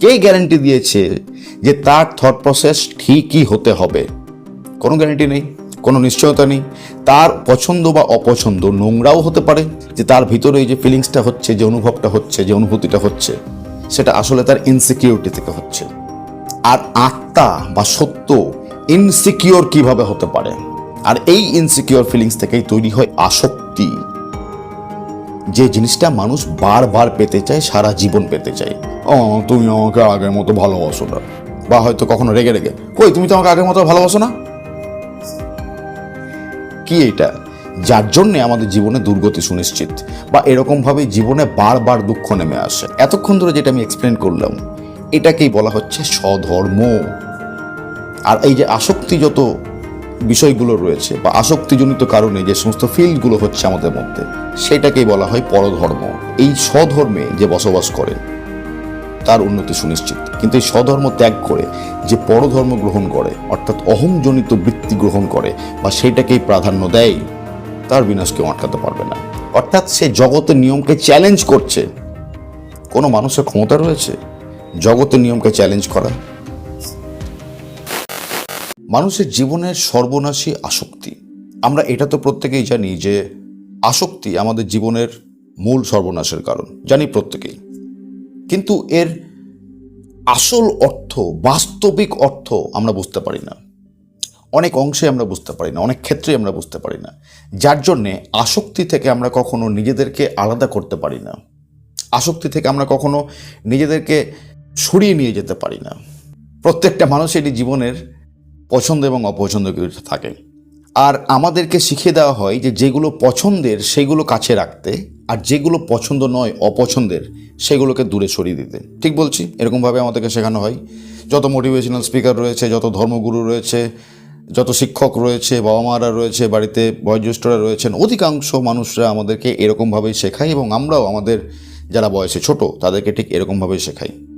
কে guarantee দিয়েছে যে তার থট প্রসেস ঠিকই হতে হবে। কোনো গ্যারান্টি নেই, কোনো নিশ্চয়তা নেই। তার পছন্দ বা অপছন্দ নোংরাও হতে পারে যে তার ভিতরে যে ফিলিংসটা হচ্ছে, যে অনুভবটা হচ্ছে, যে অনুভূতিটা হচ্ছে, সেটা আসলে তার ইনসিকিউরিটি থেকে হচ্ছে। আর আত্মা বা সত্য ইনসিকিওর কীভাবে হতে পারে? আর এই ইনসিকিওর ফিলিংস থেকেই তৈরি হয় আসক্তি। যে জিনিসটা মানুষ বারবার পেতে চায়, সারা জীবন পেতে চায়। ও, তুমি আমাকে আগের মতো ভালোবাসো না। বা হয়তো কখনো রেগে রেগে। কই, তুমি তো আমাকে আগের মতো ভালোবাসো না? কি এটা? যার জন্যে আমাদের জীবনে দুর্গতি সুনিশ্চিত, বা এরকমভাবে জীবনে বারবার দুঃখ নেমে আসে। এতক্ষণ ধরে যেটা আমি এক্সপ্লেন করলাম, এটাকেই বলা হচ্ছে স্বধর্ম। আর এই যে আসক্তি যত বিষয়গুলো রয়েছে বা আসক্তিজনিত কারণে যে সমস্ত ফিল্ডগুলো হচ্ছে আমাদের মধ্যে, সেটাকেই বলা হয় পরধর্ম। এই স্বধর্মে যে বসবাস করে, তার উন্নতি সুনিশ্চিত। কিন্তু এই স্বধর্ম ত্যাগ করে যে পরধর্ম গ্রহণ করে, অর্থাৎ অহংজনিত বৃত্তি গ্রহণ করে বা সেটাকেই প্রাধান্য দেয়, তার বিনাশ কেউ আটকাতে পারবে না। অর্থাৎ সে জগতের নিয়মকে চ্যালেঞ্জ করছে। কোনো মানুষের ক্ষমতা রয়েছে? জগতের নিয়মকে চ্যালেঞ্জ করা? মানুষের জীবনের সর্বনাশী আসক্তি। আমরা এটা তো প্রত্যেকেই জানি যে আসক্তি আমাদের জীবনের মূল সর্বনাশের কারণ, জানি প্রত্যেকেই। কিন্তু এর আসল অর্থ, বাস্তবিক অর্থ আমরা বুঝতে পারি না। অনেক অংশে আমরা বুঝতে পারি না, অনেক ক্ষেত্রে আমরা বুঝতে পারি না। যার জন্যে আসক্তি থেকে আমরা কখনো নিজেদেরকে আলাদা করতে পারি না। আসক্তি থেকে আমরা কখনো নিজেদেরকে সরিয়ে নিয়ে যেতে পারি না। প্রত্যেকটা মানুষেরই জীবনের পছন্দ এবং অপছন্দ থাকে। আর আমাদেরকে শিখিয়ে দেওয়া হয় যে যেগুলো পছন্দের সেগুলো কাছে রাখতে আর যেগুলো পছন্দ নয় অপছন্দের সেগুলোকে দূরে সরিয়ে দিতে। ঠিক বলছি? এরকমভাবে আমাদেরকে শেখানো হয়। যত মোটিভেশনাল স্পিকার রয়েছে, যত ধর্মগুরু রয়েছে, যত শিক্ষক রয়েছে বাবা মারা রয়েছে, বাড়িতে বয়োজ্যেষ্ঠরা রয়েছেন, অধিকাংশ মানুষরা আমাদেরকে এরকমভাবেই শেখায় এবং আমরাও আমাদের যারা বয়সে ছোট, তাদেরকে ঠিক এরকমভাবেই শেখাই।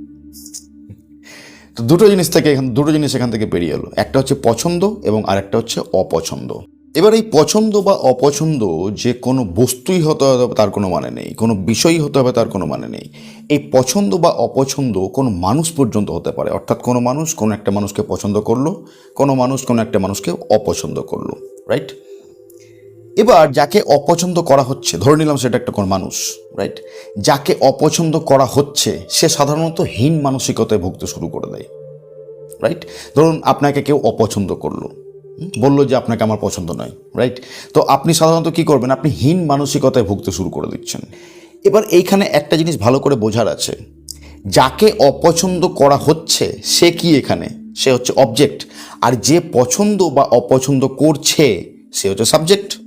তো দুটো জিনিস থেকে এখান, দুটো জিনিস এখান থেকে বেরিয়ে এলো। একটা হচ্ছে পছন্দ এবং আরেকটা হচ্ছে অপছন্দ। এবার এই পছন্দ বা অপছন্দ যে কোনো বস্তুই হতে হবে তার কোনো মানে নেই, কোনো বিষয়ই হতে হবে তার কোনো মানে নেই। এই পছন্দ বা অপছন্দ কোনো মানুষ পর্যন্ত হতে পারে। অর্থাৎ কোনো মানুষ কোনো একটা মানুষকে পছন্দ করল, কোনো মানুষ কোনো একটা মানুষকে অপছন্দ করল রাইট এবার যাকে অপছন্দ করা হচ্ছে, ধরে নিলাম সেটা একটা কোন মানুষ রাইট যাকে অপছন্দ করা হচ্ছে, সে সাধারণত হীন মানসিকতায় ভুগতে শুরু করে দেয় রাইট ধরুন আপনাকে কেউ অপছন্দ করল বলল যে আপনাকে আমার পছন্দ নয় রাইট তো আপনি সাধারণত কি করবেন? আপনি হীন মানসিকতায় ভুগতে শুরু করে দিচ্ছেন। এবার এইখানে একটা জিনিস ভালো করে বোঝার আছে। যাকে অপছন্দ করা হচ্ছে, সে কি এখানে? সে হচ্ছে অবজেক্ট আর যে পছন্দ বা অপছন্দ করছে, সে হচ্ছে সাবজেক্ট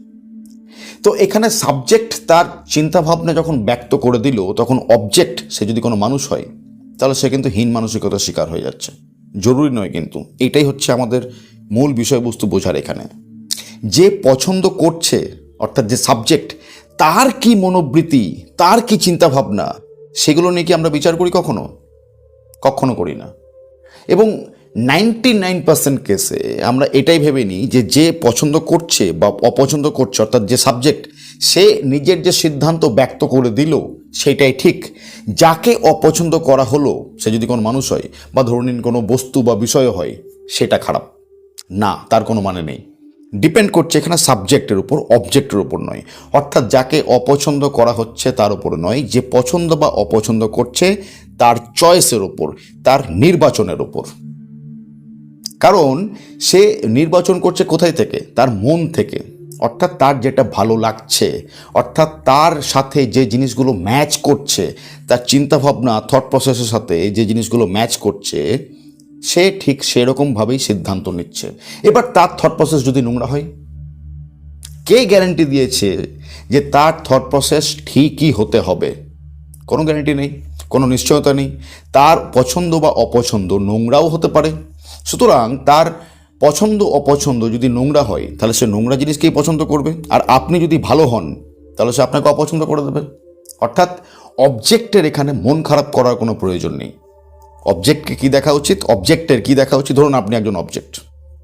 তো এখানে সাবজেক্ট তার চিন্তাভাবনা যখন ব্যক্ত করে দিল, তখন অবজেক্ট সে যদি কোনো মানুষ হয়, তাহলে সে কিন্তু হীন মানসিকতার শিকার হয়ে যাচ্ছে। জরুরি নয় কিন্তু। এটাই হচ্ছে আমাদের মূল বিষয়বস্তু বোঝার এখানে। যে পছন্দ করছে, অর্থাৎ যে সাবজেক্ট তার কি মনোবৃত্তি, তার কি চিন্তাভাবনা, সেগুলো নিয়ে কি আমরা বিচার করি কখনো? কখনো করি না। এবং নাইনটি নাইন পার্সেন্ট কেসে আমরা এটাই ভেবে নিই যে যে পছন্দ করছে বা অপছন্দ করছে, অর্থাৎ যে সাবজেক্ট সে নিজের যে সিদ্ধান্ত ব্যক্ত করে দিল, সেটাই ঠিক। যাকে অপছন্দ করা হলো, সে যদি কোনো মানুষ হয় বা ধরে নিন কোনো বস্তু বা বিষয় হয়, সেটা খারাপ। না, তার কোনো মানে নেই। ডিপেন্ড করছে এখানে সাবজেক্টের উপর অবজেক্টের উপর নয়। অর্থাৎ যাকে অপছন্দ করা হচ্ছে, তার উপর নয়। যে পছন্দ বা অপছন্দ করছে, তার চয়েসের উপর, তার নির্বাচনের উপর। কারণ সে নির্বাচন করছে কোথায় থেকে? তার মন থেকে। অর্থাৎ তার যেটা ভালো লাগছে, অর্থাৎ তার সাথে যে জিনিসগুলো ম্যাচ করছে, তার চিন্তাভাবনা থট প্রসেসের সাথে যে জিনিসগুলো ম্যাচ করছে, সে ঠিক সেরকমভাবেই সিদ্ধান্ত নিচ্ছে। এবার তার থট প্রসেস যদি নোংরা হয়? কে গ্যারান্টি দিয়েছে যে তার থট প্রসেস ঠিকই হতে হবে? কোনো গ্যারেন্টি নেই, কোনো নিশ্চয়তা নেই। তার পছন্দ বা অপছন্দ নোংরাও হতে পারে। সুতরাং তার পছন্দ অপছন্দ যদি নোংরা হয়, তাহলে সে নোংরা জিনিসকেই পছন্দ করবে। আর আপনি যদি ভালো হন, তাহলে সে আপনাকে অপছন্দ করে দেবে। অর্থাৎ অবজেক্টের এখানে মন খারাপ করার কোনো প্রয়োজন নেই। অবজেক্টকে কী দেখা উচিত? অবজেক্টের কী দেখা উচিত? ধরুন আপনি একজন অবজেক্ট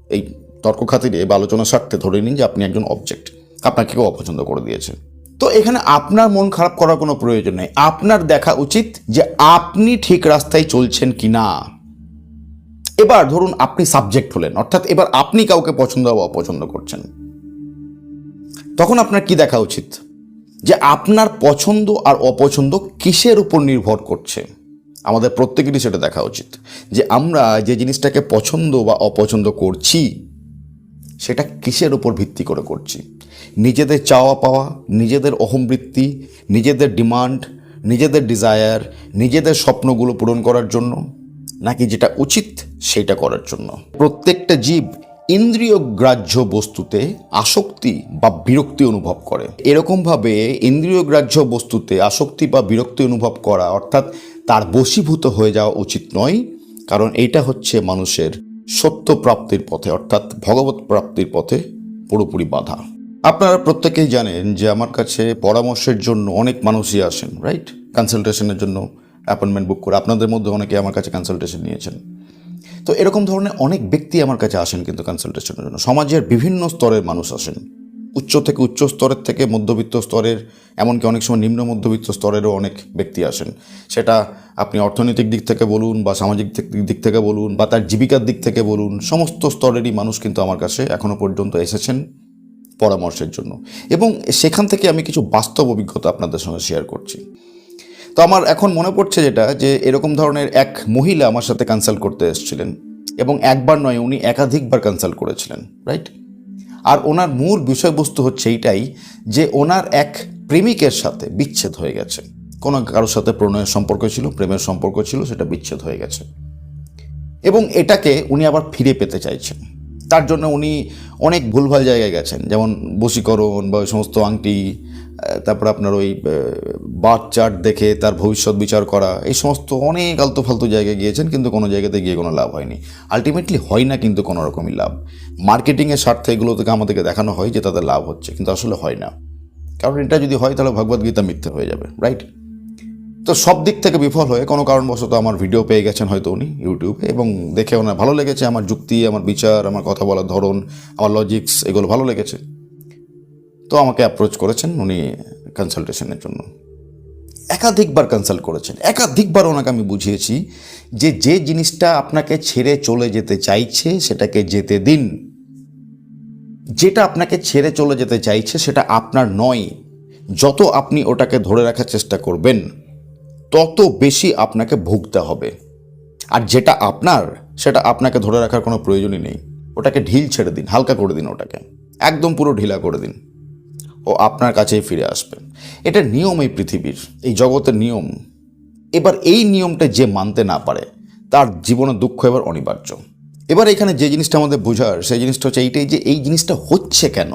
এই তর্ক খাতিরে বা আলোচনার স্বার্থে ধরে নিন যে আপনি একজন অবজেক্ট আপনাকে কেউ অপছন্দ করে দিয়েছে। তো এখানে আপনার মন খারাপ করার কোনো প্রয়োজন নেই। আপনার দেখা উচিত যে আপনি ঠিক রাস্তায় চলছেন কি না এবার ধরুন আপনি সাবজেক্ট হলেন, অর্থাৎ এবার আপনি কাউকে পছন্দ বা অপছন্দ করছেন। তখন আপনার কি দেখা উচিত? যে আপনার পছন্দ আর অপছন্দ কিসের উপর নির্ভর করছে? আমাদের প্রত্যেকেরই সেটা দেখা উচিত। যে আমরা যে জিনিসটাকে পছন্দ বা অপছন্দ করছি, সেটা কিসের উপর ভিত্তি করে করছি? নিজেদের চাওয়া পাওয়া, নিজেদের অহমবৃত্তি নিজেদের ডিমান্ড, নিজেদের ডিজায়ার নিজেদের স্বপ্নগুলো পূরণ করার জন্য? নাকি যেটা উচিত সেটা করার জন্য। প্রত্যেকটা জীব ইন্দ্রিয় গ্রাহ্য বস্তুতে আসক্তি বা বিরক্তি অনুভব করে। এরকমভাবে ইন্দ্রিয় গ্রাহ্য বস্তুতে আসক্তি বা বিরক্তি অনুভব করা অর্থাৎ তার বশীভূত হয়ে যাওয়া উচিত নয়, কারণ এইটা হচ্ছে মানুষের সত্য প্রাপ্তির পথে অর্থাৎ ভগবত প্রাপ্তির পথে পুরোপুরি বাধা। আপনারা প্রত্যেকেই জানেন যে আমার কাছে পরামর্শের জন্য অনেক মানুষই আসেন রাইট কনসালটেশনের জন্য অ্যাপয়েন্টমেন্ট বুক করে। আপনাদের মধ্যে অনেকে আমার কাছে কনসালটেশন নিয়েছেন। তো এরকম ধরনের অনেক ব্যক্তি আমার কাছে আসেন কিন্তু কনসালটেশনের জন্য। সমাজের বিভিন্ন স্তরের মানুষ আসেন। উচ্চ থেকে উচ্চ স্তরের থেকে মধ্যবিত্ত স্তরের, এমনকি অনেক সময় নিম্ন মধ্যবিত্ত স্তরেরও অনেক ব্যক্তি আসেন। সেটা আপনি অর্থনৈতিক দিক থেকে বলুন বা সামাজিক দিক- থেকে বলুন বা তার জীবিকার দিক থেকে বলুন, সমস্ত স্তরেরই মানুষ কিন্তু আমার কাছে এখনও পর্যন্ত এসেছেন পরামর্শের জন্য। এবং সেখান থেকে আমি কিছু বাস্তব অভিজ্ঞতা আপনাদের সঙ্গে শেয়ার করছি। তো আমার এখন মনে পড়ছে যেটা, যে এরকম ধরনের এক মহিলা আমার সাথে কনসাল্ট করতে এসেছিলেন এবং একবার নয়, উনি একাধিকবার কনসাল্ট করেছিলেন রাইট আর ওনার মূল বিষয়বস্তু হচ্ছে এইটাই যে ওনার এক প্রেমিকের সাথে বিচ্ছেদ হয়ে গেছে। কোনো কারোর সাথে প্রণয়ের সম্পর্ক ছিল, প্রেমের সম্পর্ক ছিল, সেটা বিচ্ছেদ হয়ে গেছে। এবং এটাকে উনি আবার ফিরে পেতে চাইছেন। তার জন্য উনি অনেক ভুলভাল জায়গায় গেছেন, যেমন বশীকরণ বা ওই সমস্ত আংটি তারপর আপনার ওই বার্থ চার্ট দেখে তার ভবিষ্যৎ বিচার করা, এই সমস্ত অনেক আলতু ফালতু জায়গায় গিয়েছেন, কিন্তু কোনো জায়গাতে গিয়ে কোনো লাভ হয়নি। আলটিমেটলি হয় না কিন্তু কোনো রকমই লাভ। মার্কেটিংয়ের স্বার্থে এগুলো থেকে আমাদেরকে দেখানো হয় যে তাদের লাভ হচ্ছে, কিন্তু আসলে হয় না। কারণ এটা যদি হয় তাহলে ভগবদ্গীতা মিথ্যে হয়ে যাবে রাইট তো সব দিক থেকে বিফল হয়ে কোনো কারণবশত আমার ভিডিও পেয়ে গেছেন হয়তো উনি ইউটিউবে এবং দেখে ওনার ভালো লেগেছে আমার যুক্তি, আমার বিচার, আমার কথা বলার ধরন, আমার লজিক্স এগুলো ভালো লেগেছে। তো আমাকে অ্যাপ্রোচ করেছেন উনি কনসালটেশনের জন্য। একাধিকবার কনসাল্ট করেছেন। একাধিকবার ওনাকে আমি বুঝিয়েছি যে যে জিনিসটা আপনাকে ছেড়ে চলে যেতে চাইছে, সেটাকে যেতে দিন। যেটা আপনাকে ছেড়ে চলে যেতে চাইছে, সেটা আপনার নয়। যত আপনি ওটাকে ধরে রাখার চেষ্টা করবেন, তত বেশি আপনাকে ভুগতে হবে। আর যেটা আপনার, সেটা আপনাকে ধরে রাখার কোনো প্রয়োজনই নেই। ওটাকে ঢিল ছেড়ে দিন, হালকা করে দিন ওটাকে। একদম পুরো ঢিলা করে দিন। ও আপনার কাছেই ফিরে আসবে। এটা নিয়ম এই পৃথিবীর, এই জগতের নিয়ম। এবার এই নিয়মটা যে মানতে না পারে, তার জীবনে দুঃখ এবার অনিবার্য। এবার এখানে যে জিনিসটা আমাদের বোঝার, সেই জিনিসটা হচ্ছে এইটাই যে এই জিনিসটা হচ্ছে কেন?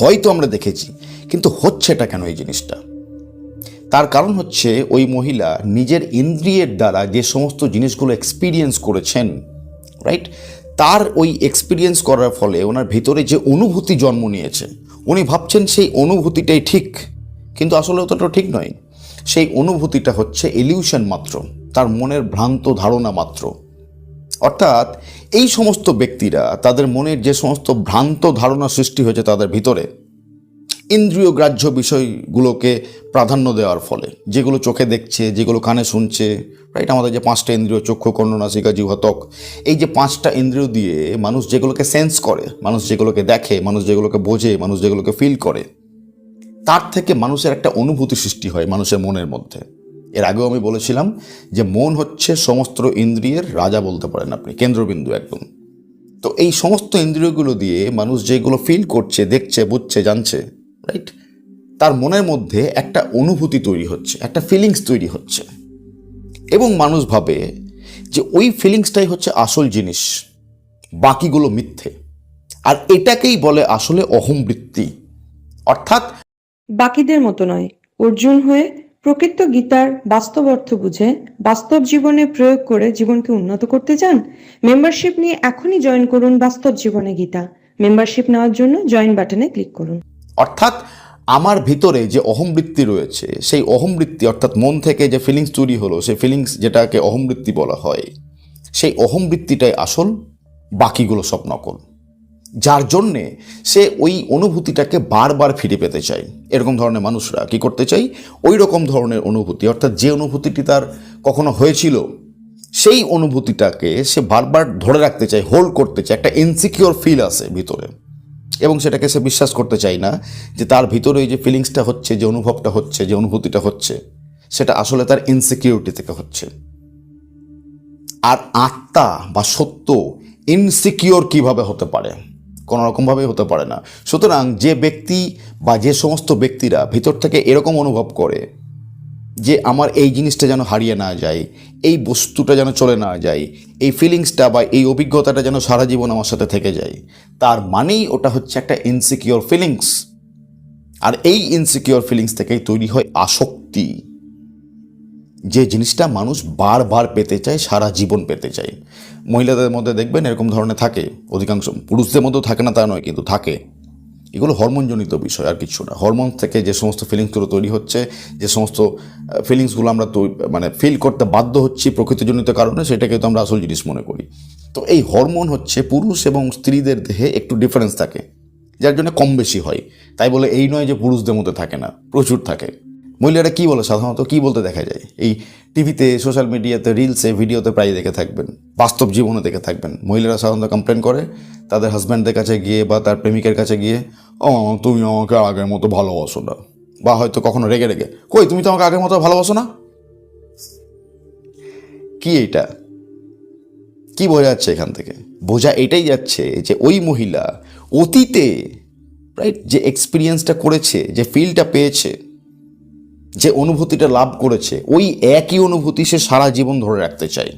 হয়তো আমরা দেখেছি, কিন্তু হচ্ছেটা কেন এই জিনিসটা? তার কারণ হচ্ছে ওই মহিলা নিজের ইন্দ্রিয়ের দ্বারা যে সমস্ত জিনিসগুলো এক্সপিরিয়েন্স করেছেন রাইট তার ওই এক্সপিরিয়েন্স করার ফলে ওনার ভিতরে যে অনুভূতি জন্ম নিয়েছে উনি ভাবছেন সেই অনুভূতিটাই ঠিক, কিন্তু আসলে অতটা ঠিক নয়। সেই অনুভূতিটা হচ্ছে এলিউশন মাত্র, তার মনের ভ্রান্ত ধারণা মাত্র। অর্থাৎ এই সমস্ত ব্যক্তিরা, তাদের মনের যে সমস্ত ভ্রান্ত ধারণা সৃষ্টি হয়েছে তাদের ভিতরে ইন্দ্রিয় গ্রাহ্য বিষয়গুলোকে প্রাধান্য দেওয়ার ফলে। যেগুলো চোখে দেখছে, যেগুলো কানে শুনছে রাইট আমাদের যে পাঁচটা ইন্দ্রিয়, চক্ষু, কর্ণ জিহ্বা এই যে পাঁচটা ইন্দ্রিয় দিয়ে মানুষ যেগুলোকে সেন্স করে, মানুষ যেগুলোকে দেখে, মানুষ যেগুলোকে বোঝে, মানুষ যেগুলোকে ফিল করে, তার থেকে মানুষের একটা অনুভূতি সৃষ্টি হয় মানুষের মনের মধ্যে। এর আগেও আমি বলেছিলাম যে মন হচ্ছে সমস্ত ইন্দ্রিয়ের রাজা বলতে পারেন আপনি, কেন্দ্রবিন্দু একদম। তো এই সমস্ত ইন্দ্রিয়গুলো দিয়ে মানুষ যেগুলো ফিল করছে, দেখছে, বুঝছে, জানছে রাইট তার মনের মধ্যে একটা অনুভূতি তৈরি হচ্ছে, একটা ফিলিংস তৈরি হচ্ছে। এবং মানুষ ভাবে যে ওই ফিলিংসটাই হচ্ছে আসল জিনিস, বাকিগুলো মিথ্যে। আর এটাকেই বলে আসলে অহমবৃত্তি অর্থাৎ বাকিদের মতো নয়, অর্জুন হয়ে প্রকৃত গীতার বাস্তব অর্থ বুঝে বাস্তব জীবনে প্রয়োগ করে জীবনকে উন্নত করতে চান? মেম্বারশিপ নিয়ে এখনই জয়েন করুন বাস্তব জীবনে গীতা। মেম্বারশিপ নেওয়ার জন্য জয়েন বাটনে ক্লিক করুন। অর্থাৎ আমার ভিতরে যে অহমবৃত্তি রয়েছে, সেই অহমবৃত্তি অর্থাৎ মন থেকে যে ফিলিংস তৈরি হলো, সেই ফিলিংস যেটাকে অহমবৃত্তি বলা হয়, সেই অহমবৃত্তিটাই আসল, বাকিগুলো সব নকল। যার জন্যে সে ওই অনুভূতিটাকে বারবার ফিরে পেতে চায়। এরকম ধরনের মানুষরা কি করতে চাই ওই রকম ধরনের অনুভূতি, অর্থাৎ যে অনুভূতিটি তার কখনো হয়েছিল, সেই অনুভূতিটাকে সে বারবার ধরে রাখতে চায় হোল্ড করতে চায়, একটা ইনসিকিওর ফিল আছে ভিতরে। এবং সেটাকে সে বিশ্বাস করতে চায় না যে তার ভিতরে ওই যে ফিলিংসটা হচ্ছে, যে অনুভবটা হচ্ছে, যে অনুভূতিটা হচ্ছে, সেটা আসলে তার ইনসিকিউরিটি থেকে হচ্ছে। আর আত্মা বা সত্য ইনসিকিওর কীভাবে হতে পারে? কোনো রকমভাবেই হতে পারে না। সুতরাং যে ব্যক্তি বা যে সমস্ত ব্যক্তিরা ভিতর থেকে এরকম অনুভব করে যে আমার এই জিনিসটা যেন হারিয়ে না যায়, এই বস্তুটা যেন চলে না যায়, এই ফিলিংসটা বা এই অভিজ্ঞতাটা যেন সারা জীবন আমার সাথে থেকে যায়, তার মানেই ওটা হচ্ছে একটা ইনসিকিওর ফিলিংস আর এই ইনসিকিওর ফিলিংস থেকেই তৈরি হয় আসক্তি। যে জিনিসটা মানুষ বারবার পেতে চায়, সারা জীবন পেতে চায়। মহিলাদের মধ্যে দেখবেন এরকম ধরনের থাকে, অধিকাংশ পুরুষদের মধ্যেও থাকে না তা নয়, কিন্তু থাকে। এগুলো হরমোনজনিত বিষয়, আর কিছু না। হরমোন থেকে যে সমস্ত ফিলিংসগুলো তৈরি হচ্ছে, যে সমস্ত ফিলিংসগুলো আমরা মানে ফিল করতে বাধ্য হচ্ছি প্রকৃতিজনিত কারণে, সেটাকে তো আমরা আসল জিনিস মনে করি। তো এই হরমোন হচ্ছে পুরুষ এবং স্ত্রীদের দেহে একটু ডিফারেন্স থাকে, যার জন্য কম বেশি হয়। তাই বলে এই নয় যে পুরুষদের মধ্যে থাকে না, প্রচুর থাকে। মহিলারা কী বলে? সাধারণত কী বলতে দেখা যায়? এই টিভিতে, সোশ্যাল মিডিয়াতে, রিলসে, ভিডিওতে প্রায় দেখে থাকবেন। বাস্তব জীবনে দেখে থাকবেন। মহিলারা সাধারণত কমপ্লেন করে, তাদের হাজব্যান্ডদের কাছে গিয়ে বা তার প্রেমিকের কাছে গিয়ে ও তুমি আমাকে আগের মতো ভালোবাসো না। বা হয়তো কখনো রেগে রেগে, কই, তুমি তো আমাকে আগের মতো ভালোবাসো না? কি এইটা? কি বোঝা যাচ্ছে এখান থেকে? বোঝা এটাই যাচ্ছে যে ওই মহিলা অতীতে রাইট যে এক্সপিরিয়েন্সটা করেছে, যে ফিলটা পেয়েছে যে অনুভূতিটা লাভ করেছে, ওই একই অনুভূতি সে সারা জীবন ধরে রাখতে চায়।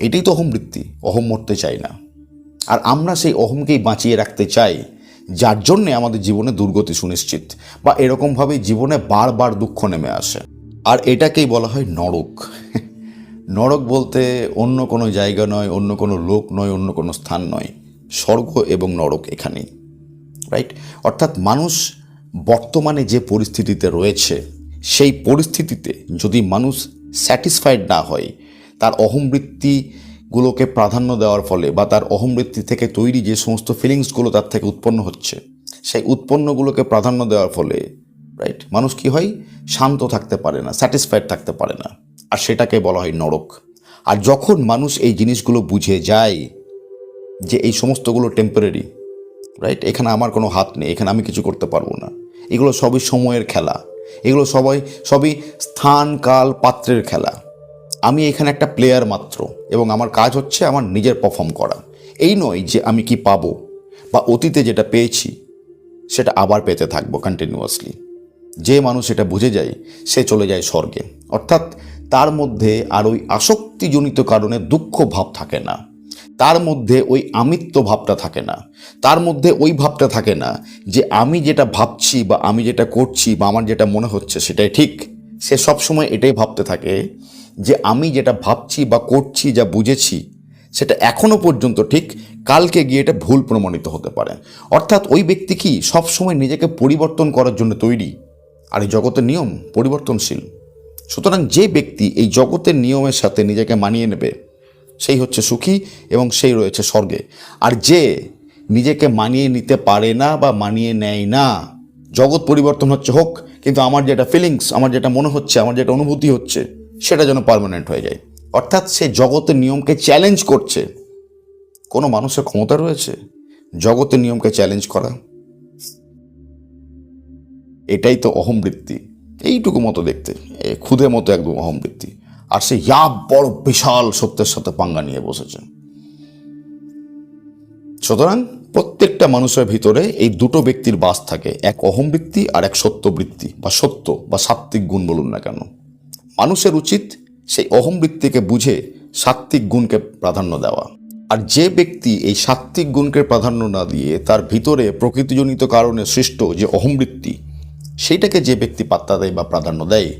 এটাই তো অহম বৃত্তি, অহম মরতে চাই না। আর আমরা সেই অহমকেই বাঁচিয়ে রাখতে চাই, যার জন্যে আমাদের জীবনে দুর্গতি সুনিশ্চিত বা এরকমভাবেই জীবনে বারবার দুঃখ নেমে আসে। আর এটাকেই বলা হয় নরক। নরক বলতে অন্য কোনো জায়গা নয়, অন্য কোনো লোক নয়, অন্য কোনো স্থান নয়। স্বর্গ এবং নরক এখানেই রাইট অর্থাৎ মানুষ বর্তমানে যে পরিস্থিতিতে রয়েছে, সেই পরিস্থিতিতে যদি মানুষ স্যাটিসফাইড না হয়, তার অহমবৃত্তিগুলোকে প্রাধান্য দেওয়ার ফলে বা তার অহমবৃত্তি থেকে তৈরি যে সমস্ত ফিলিংসগুলো তার থেকে উৎপন্ন হচ্ছে, সেই উৎপন্নগুলোকে প্রাধান্য দেওয়ার ফলে রাইট মানুষ কি হয়? শান্ত থাকতে পারে না স্যাটিসফাইড থাকতে পারে না। আর সেটাকে বলা হয় নরক। আর যখন মানুষ এই জিনিসগুলো বুঝে যায় যে এই সমস্তগুলো টেম্পোরারি রাইট এখানে আমার কোনো হাত নেই, এখানে আমি কিছু করতে পারব না এগুলো সবই সময়ের খেলা। এগুলো সবাই, সবই স্থান, কাল, পাত্রের খেলা। আমি এখানে একটা প্লেয়ার মাত্র এবং আমার কাজ হচ্ছে আমার নিজের পারফর্ম করা। এই নয় যে আমি কি পাবো বা অতীতে যেটা পেয়েছি সেটা আবার পেতে থাকব কন্টিনিউয়াসলি যে মানুষ এটা বুঝে যায়, সে চলে যায় স্বর্গে। অর্থাৎ তার মধ্যে আর ওই আসক্তিজনিত কারণে দুঃখ ভাব থাকে না। তার মধ্যে ওই আমিত্ব ভাবটা থাকে না। তার মধ্যে ওই ভাবটা থাকে না যে আমি যেটা ভাবছি বা আমি যেটা করছি বা আমার যেটা মনে হচ্ছে সেটাই ঠিক। সে সবসময় এটাই ভাবতে থাকে যে আমি যেটা ভাবছি বা করছি যা বুঝেছি সেটা এখনও পর্যন্ত ঠিক, কালকে গিয়ে এটা ভুল প্রমাণিত হতে পারে। অর্থাৎ ওই ব্যক্তি কি সবসময় নিজেকে পরিবর্তন করার জন্য তৈরি? আর এই জগতের নিয়ম পরিবর্তনশীল। সুতরাং যে ব্যক্তি এই জগতের নিয়মের সাথে নিজেকে মানিয়ে নেবে সেই হচ্ছে সুখী এবং সেই রয়েছে স্বর্গে। আর যে নিজেকে মানিয়ে নিতে পারে না বা মানিয়ে নেয় না, জগৎ পরিবর্তন হচ্ছে হোক, কিন্তু আমার যেটা ফিলিংস আমার যেটা মনে হচ্ছে, আমার যেটা অনুভূতি হচ্ছে, সেটা যেন পার্মানেন্ট হয়ে যায়। অর্থাৎ সে জগতের নিয়মকে চ্যালেঞ্জ করছে। কোনো মানুষের ক্ষমতা রয়েছে? জগতের নিয়মকে চ্যালেঞ্জ করা। এটাই তো অহমবৃত্তি এইটুকু মতো দেখতে। খুদে মতো একদম অহমবৃত্তি আর সে ইয়া বড় বিশাল সত্যের সাথে পাঙ্গা নিয়ে বসেছে। সুতরাং প্রত্যেকটা মানুষের ভিতরে এই দুটো ব্যক্তির বাস থাকে, এক অহমবৃত্তি আর এক সত্যবৃত্তি বা সত্য বা সাত্ত্বিক গুণ বলুন না কেন। মানুষের উচিত সেই অহমবৃত্তিকে বুঝে সাত্ত্বিক গুণকে প্রাধান্য দেওয়া। আর যে ব্যক্তি এই সাত্ত্বিক গুণকে প্রাধান্য না দিয়ে তার ভিতরে প্রকৃতিজনিত কারণে সৃষ্ট যে অহমবৃত্তি সেইটাকে যে ব্যক্তি পাত্তা দেয় বা প্রাধান্য দেয়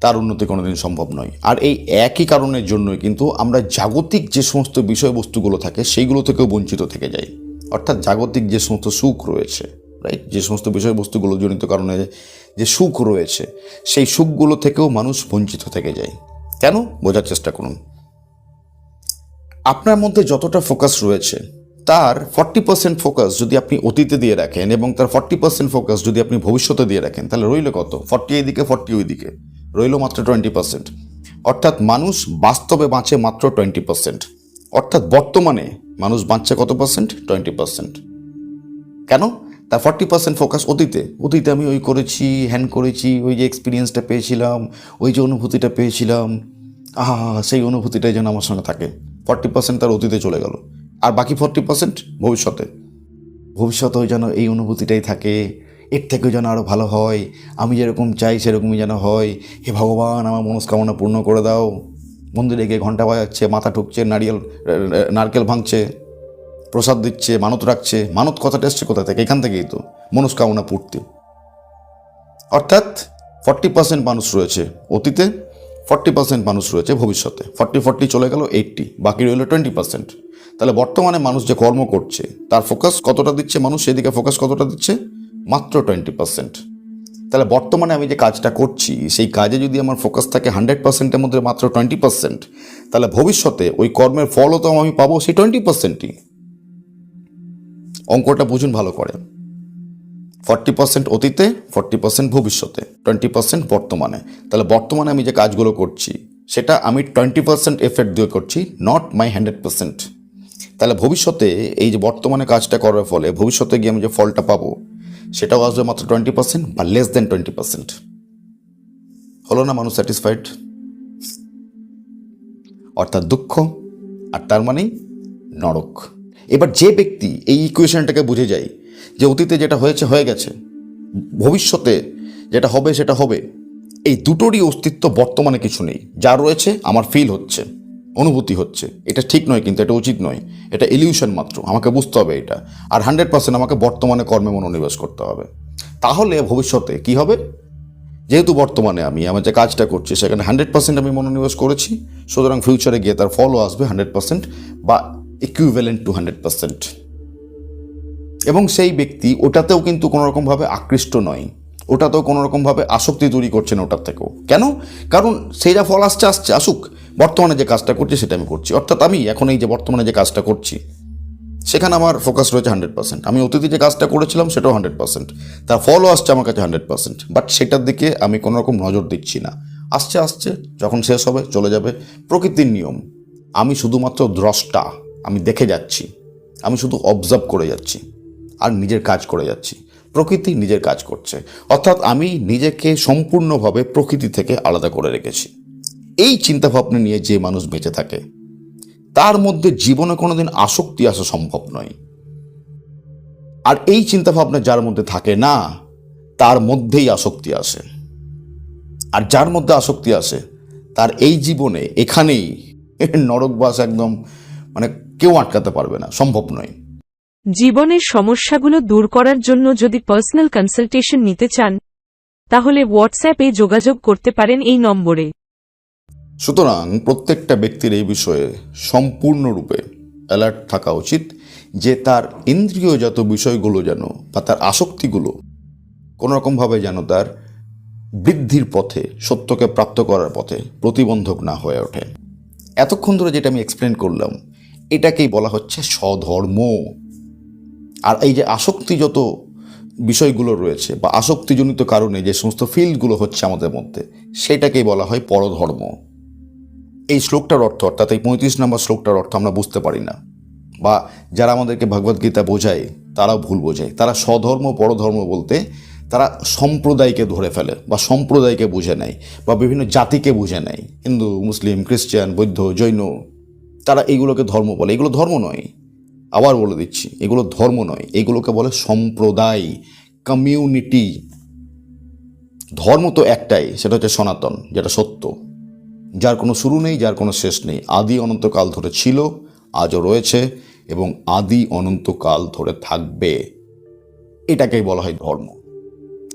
তার উন্নতি কোনোদিন সম্ভব নয়। আর এই একই কারণের জন্যই কিন্তু আমরা জাগতিক যে সমস্ত বিষয়বস্তুগুলো থাকে, সেইগুলো থেকেও বঞ্চিত থেকে যাই। অর্থাৎ জাগতিক যে সমস্ত সুখ রয়েছে রাইট যে সমস্ত বিষয়বস্তুগুলো জনিত কারণে যে সুখ রয়েছে, সেই সুখগুলো থেকেও মানুষ বঞ্চিত থেকে যায়। কেন? বোঝার চেষ্টা করুন। আপনার মধ্যে যতটা ফোকাস রয়েছে তার ফর্টি পার্সেন্ট ফোকাস যদি আপনি অতীতে দিয়ে রাখেন এবং তার ফর্টি পার্সেন্ট ফোকাস যদি আপনি ভবিষ্যতে দিয়ে রাখেন, তাহলে রইল কত? ফর্টি এইদিকে ফর্টি ওইদিকে। রইল মাত্র টোয়েন্টি পার্সেন্ট অর্থাৎ মানুষ বাস্তবে বাঁচে মাত্র টোয়েন্টি পার্সেন্ট অর্থাৎ বর্তমানে মানুষ বাঁচছে কত পার্সেন্ট টোয়েন্টি পার্সেন্ট কেন? তার ফর্টি পার্সেন্ট ফোকাস অতীতে। অতীতে আমি ওই করেছি হ্যান করেছি, ওই যে এক্সপিরিয়েন্সটা পেয়েছিলাম, ওই যে অনুভূতিটা পেয়েছিলাম। আহা, সেই অনুভূতিটাই যেন আমার সঙ্গে থাকে। ফর্টি পার্সেন্ট তার অতীতে চলে গেল। আর বাকি ফর্টি পার্সেন্ট ভবিষ্যতে। ভবিষ্যতেও যেন এই অনুভূতিটাই থাকে, এর থেকেও যেন আরও ভালো হয়, আমি যেরকম চাই সেরকমই যেন হয়, হে ভগবান, আমার মনস্কামনা পূর্ণ করে দাও। মন্দিরে গিয়ে ঘণ্টা বাজাচ্ছে, মাথা ঠুকছে, নারিয়েল, নারকেল ভাঙছে, প্রসাদ দিচ্ছে, মানত রাখছে, মানত কথাটা এসছে কোথা থেকে? এখান থেকেই তো, মনস্কামনা পূর্তি। অর্থাৎ ফর্টি পার্সেন্ট মানুষ রয়েছে অতীতে ফর্টি পার্সেন্ট মানুষ রয়েছে ভবিষ্যতে। ফর্টি ফর্টি চলে গেল এইটটি, বাকি রইল টোয়েন্টি পার্সেন্ট। তাহলে বর্তমানে মানুষ যে কর্ম করছে, তার ফোকাস কতটা দিচ্ছে মানুষ? সেদিকে ফোকাস কতটা দিচ্ছে? মাত্র টোয়েন্টি পার্সেন্ট। তাহলে বর্তমানে আমি যে কাজটা করছি, সেই কাজে যদি আমার ফোকাস থাকে হান্ড্রেড পার্সেন্টের মধ্যে মাত্র টোয়েন্টি পার্সেন্ট, তাহলে ভবিষ্যতে ওই কর্মের ফলও তো আমি পাবো সেই টোয়েন্টি পার্সেন্টই। অঙ্কটা বুঝুন ভালো করে। ফর্টি পার্সেন্ট অতীতে ফর্টি পার্সেন্ট ভবিষ্যতে টোয়েন্টি পার্সেন্ট বর্তমানে। তাহলে বর্তমানে আমি যে কাজগুলো করছি, সেটা আমি টোয়েন্টি পার্সেন্ট এফেক্ট দিয়ে করছি নট মাই হান্ড্রেড পার্সেন্ট তাহলে ভবিষ্যতে এই যে বর্তমানে কাজটা করার ফলে ভবিষ্যতে গিয়ে আমি যে ফলটা পাবো, সেটাও আসবে মাত্র টোয়েন্টি পার্সেন্ট বা লেস দেন টোয়েন্টি পার্সেন্ট হলো না মানুষ স্যাটিসফাইড অর্থাৎ দুঃখ, আর তার মানেই নরক। এবার যে ব্যক্তি এই ইকুয়েশনটাকে বুঝে যায় যে অতীতে যেটা হয়েছে, হয়ে গেছে। ভবিষ্যতে যেটা হবে, সেটা হবে। এই দুটোরই অস্তিত্ব বর্তমানে কিছু নেই। যা রয়েছে, আমার ফিল হচ্ছে, অনুভূতি হচ্ছে। এটা ঠিক নয় কিন্তু, এটা উচিত নয়। এটা ইলিউশন মাত্র। আমাকে বুঝতে হবে এটা। আর হান্ড্রেড পার্সেন্ট আমাকে বর্তমানে কর্মে মনোনিবেশ করতে হবে। তাহলে ভবিষ্যতে কি হবে? যেহেতু বর্তমানে আমি, আমার যে কাজটা করছি, সেখানে হান্ড্রেড পার্সেন্ট আমি মনোনিবেশ করেছি। সুতরাং ফিউচারে গিয়ে তার ফলও আসবে হান্ড্রেড পার্সেন্ট বা ইকুইভ্যালেন্ট টু হান্ড্রেড পার্সেন্ট এবং সেই ব্যক্তি ওটাতেও কিন্তু কোনো রকমভাবে আকৃষ্ট নয়। ওটাতেও কোনো রকমভাবে আসক্তি তৈরি করছে না ওটার থেকেও। কেন? কারণ সেই যা ফল আসছে আসছে, আসুক। বর্তমানে যে কাজটা করছি সেটা আমি করছি। অর্থাৎ আমি এখন এই যে বর্তমানে যে কাজটা করছি, সেখানে আমার ফোকাস রয়েছে হান্ড্রেড পার্সেন্ট আমি অতীতে যে কাজটা করেছিলাম সেটাও হান্ড্রেড পার্সেন্ট তার ফলও আসছে আমার কাছে হান্ড্রেড পার্সেন্ট বাট সেটার দিকে আমি কোনো রকম নজর দিচ্ছি না। আসছে আসছে, যখন শেষ হবে, চলে যাবে। প্রকৃতির নিয়ম। আমি শুধুমাত্র দ্রষ্টা। আমি দেখে যাচ্ছি। আমি শুধু অবজার্ভ করে যাচ্ছি। আর নিজের কাজ করে যাচ্ছি। প্রকৃতি নিজের কাজ করছে। অর্থাৎ আমি নিজেকে সম্পূর্ণভাবে প্রকৃতি থেকে আলাদা করে রেখেছি। এই চিন্তাভাবনা নিয়ে যে মানুষ বেঁচে থাকে, তার মধ্যে জীবনে কোনোদিন আসক্তি আসা সম্ভব নয়। আর এই চিন্তাভাবনা যার মধ্যে থাকে না, তার মধ্যেই আসক্তি আসে। আর যার মধ্যে আসক্তি আসে, তার এই জীবনে এখানেই নরকবাস একদম মানে কেউ আটকাতে পারবে না, সম্ভব নয়। জীবনের সমস্যাগুলো দূর করার জন্য যদি পার্সোনাল কনসালটেশন নিতে চান, তাহলে হোয়াটসঅ্যাপে যোগাযোগ করতে পারেন এই নম্বরে। সুতরাং প্রত্যেকটা ব্যক্তির এই বিষয়ে সম্পূর্ণরূপে অ্যালার্ট থাকা উচিত যে তার ইন্দ্রিয়জাত বিষয়গুলো যেন বা তার আসক্তিগুলো কোনোরকমভাবে যেন তার বৃদ্ধির পথে, সত্যকে প্রাপ্ত করার পথে প্রতিবন্ধক না হয়ে ওঠে। এতক্ষণ ধরে যেটা আমি এক্সপ্লেন করলাম, এটাকেই বলা হচ্ছে স্বধর্ম। আর এই যে আসক্তিযত বিষয়গুলো রয়েছে বা আসক্তিজনিত কারণে যে সমস্ত ফিল্ডগুলো হচ্ছে আমাদের মধ্যে, সেটাকেই বলা হয় পরধর্ম। এই শ্লোকটার অর্থ, অর্থাৎ এই পঁয়ত্রিশ নম্বর শ্লোকটার অর্থ আমরা বুঝতে পারি না। বা যারা আমাদেরকে ভগবদ্গীতা বোঝায়, তারাও ভুল বোঝায়। তারা স্বধর্ম, পরধর্ম বলতে তারা সম্প্রদায়কে ধরে ফেলে বা সম্প্রদায়কে বুঝে নেয় বা বিভিন্ন জাতিকে বুঝে নেয়। হিন্দু, মুসলিম, খ্রিস্টান, বৌদ্ধ, জৈন, তারা এইগুলোকে ধর্ম বলে। এগুলো ধর্ম নয়। আবার বলে দিচ্ছি, এগুলো ধর্ম নয়, এগুলোকে বলে সম্প্রদায় কমিউনিটি ধর্ম তো একটাই, সেটা হচ্ছে সনাতন, যেটা সত্য। যার কোনো শুরু নেই, যার কোনো শেষ নেই। আদি অনন্তকাল ধরে ছিল, আজও রয়েছে, এবং আদি অনন্তকাল ধরে থাকবে। এটাকেই বলা হয় ধর্ম।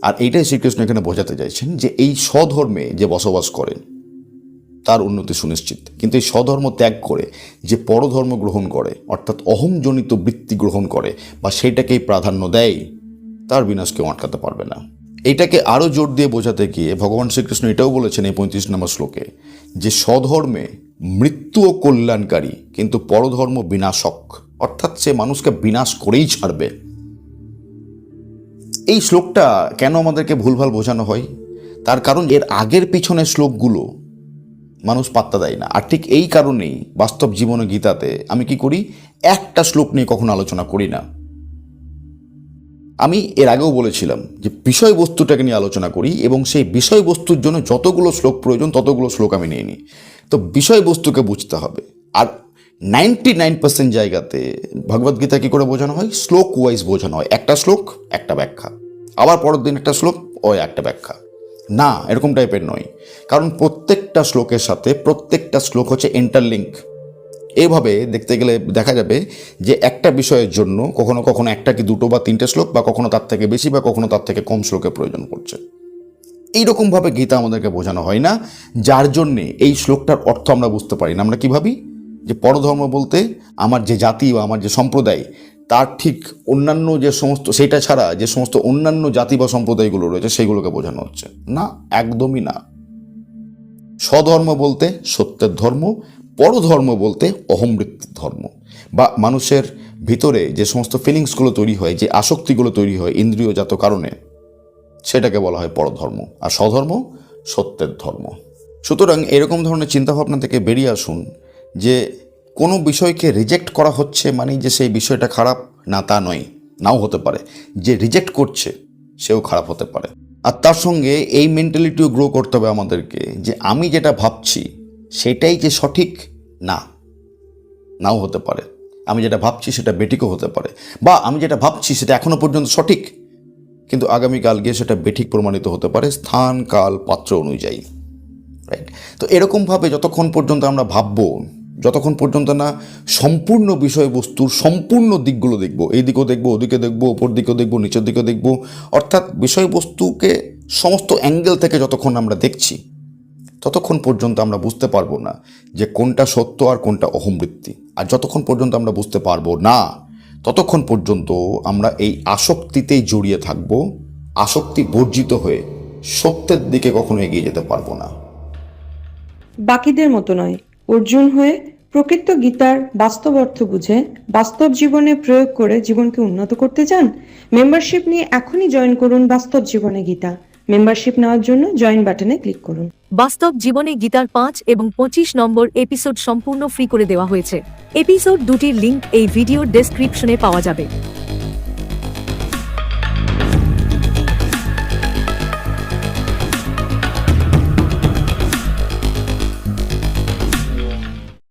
আর এইটাই শ্রীকৃষ্ণ এখানে বোঝাতে চাইছেন যে এই স্বধর্মে যে বসবাস করেন তার উন্নতি সুনিশ্চিত। কিন্তু এই স্বধর্ম ত্যাগ করে, যে পরধর্ম গ্রহণ করে, অর্থাৎ অহংজনিত বৃত্তি গ্রহণ করে, বা সেটাকেই প্রাধান্য দেয়, তার বিনাশ কেউ আটকাতে পারবে না। এটাকে আরও জোর দিয়ে বোঝাতে গিয়ে ভগবান শ্রীকৃষ্ণ এটাও বলেছেন এই পঁয়ত্রিশ নম্বর শ্লোকে, যে স্বধর্মে মৃত্যু ও কল্যাণকারী, কিন্তু পরধর্ম বিনাশক, অর্থাৎ সে মানুষকে বিনাশ করেই ছাড়বে। এই শ্লোকটা কেন আমাদেরকে ভুলভাল বোঝানো হয়? তার কারণ এর আগের পিছনের শ্লোকগুলো মানুষ পাত্তা দেয় না। আর ঠিক এই কারণেই বাস্তব জীবনে গীতাতে আমি কি করি? একটা শ্লোক নিয়ে কখনো আলোচনা করি না। আমি এর আগেও বলেছিলাম যে বিষয়বস্তুটাকে নিয়ে আলোচনা করি এবং সেই বিষয়বস্তুর জন্য যতগুলো শ্লোক প্রয়োজন, ততগুলো শ্লোক আমি নিয়ে নিই। তো বিষয়বস্তুকে বুঝতে হবে। আর নাইনটি নাইন পার্সেন্ট জায়গাতে ভগবদ্গীতা কী করে বোঝানো হয়? শ্লোক ওয়াইজ বোঝানো হয়। একটা শ্লোক, একটা ব্যাখ্যা। আবার পরের দিন একটা শ্লোক, ও একটা ব্যাখ্যা। না, এরকম টাইপের নয়। কারণ প্রত্যেকটা শ্লোকের সাথে প্রত্যেকটা শ্লোক হচ্ছে ইন্টারলিঙ্ক এইভাবে দেখতে গেলে দেখা যাবে যে একটা বিষয়ের জন্য কখনো কখনো একটা কি দুটো বা তিনটে শ্লোক বা কখনো তার থেকে বেশি বা কখনো তার থেকে কম শ্লোকের প্রয়োজন পড়ছে এইরকমভাবে গীতা আমাদেরকে বোঝানো হয় না, যার জন্যে এই শ্লোকটার অর্থ আমরা বুঝতে পারি না। আমরা কি ভাবি? যে পরধর্ম বলতে আমার যে জাতি বা আমার যে সম্প্রদায় তার ঠিক অন্যান্য যে সমস্ত, সেটা ছাড়া যে সমস্ত অন্যান্য জাতি বা সম্প্রদায়গুলো রয়েছে সেগুলোকে বোঝানো হচ্ছে। না, একদমই না। স্বধর্ম বলতে সত্যের ধর্ম, পরধর্ম বলতে অহমৃত্যুর ধর্ম। বা মানুষের ভিতরে যে সমস্ত ফিলিংসগুলো তৈরি হয়, যে আসক্তিগুলো তৈরি হয় ইন্দ্রিয়জাত কারণে, সেটাকে বলা হয় পরধর্ম। আর স্বধর্ম সত্যের ধর্ম। সুতরাং এরকম ধরনের চিন্তাভাবনা থেকে বেরিয়ে আসুন যে কোনো বিষয়কে রিজেক্ট করা হচ্ছে মানে যে সেই বিষয়টা খারাপ? না, তা নয়। নাও হতে পারে। যে রিজেক্ট করছে, সেও খারাপ হতে পারে। আর তার সঙ্গে এই মেন্টালিটিও গ্রো করতে হবে আমাদেরকে যে আমি যেটা ভাবছি, সেটাই যে সঠিক? না। নাও হতে পারে। আমি যেটা ভাবছি, সেটা বেঠিকও হতে পারে। বা আমি যেটা ভাবছি, সেটা এখনও পর্যন্ত সঠিক। কিন্তু আগামীকাল গিয়ে সেটা বেঠিক প্রমাণিত হতে পারে স্থান, কাল, পাত্র অনুযায়ী। রাইট তো এরকমভাবে যতক্ষণ পর্যন্ত আমরা ভাববো যতক্ষণ পর্যন্ত না সম্পূর্ণ বিষয়বস্তুর সম্পূর্ণ দিকগুলো দেখব, এই দিকেও দেখব, ওদিকে দেখব, ওপর দিকেও দেখব, নিচের দিকেও দেখব, অর্থাৎ বিষয়বস্তুকে সমস্ত অ্যাঙ্গেল থেকে যতক্ষণ আমরা দেখছি, ততক্ষণ পর্যন্ত আমরা বুঝতে পারব না যে কোনটা সত্য আর কোনটা অহমৃত্যি। আর যতক্ষণ পর্যন্ত আমরা বুঝতে পারব না, ততক্ষণ পর্যন্ত আমরা এই আসক্তিতেই জড়িয়ে থাকব, আসক্তি বর্জিত হয়ে সত্যের দিকে কখনো এগিয়ে যেতে পারব না। বাকিদের মতো নয়। অর্জুন হয়ে প্রকৃত গীতার বাস্তব অর্থ বুঝে বাস্তব জীবনে প্রয়োগ করে জীবনকে উন্নত করতে চান? মেম্বারশিপ নিয়ে এখনই জয়েন করুন বাস্তব জীবনে গীতা। মেম্বারশিপ নেওয়ার জন্য জয়েন বাটনে ক্লিক করুন। বাস্তব জীবনে গীতার পাঁচ এবং পঁচিশ নম্বর এপিসোড সম্পূর্ণ ফ্রি করে দেওয়া হয়েছে। এপিসোড দুটির লিংক এই ভিডিওর ডেসক্রিপশনে পাওয়া যাবে।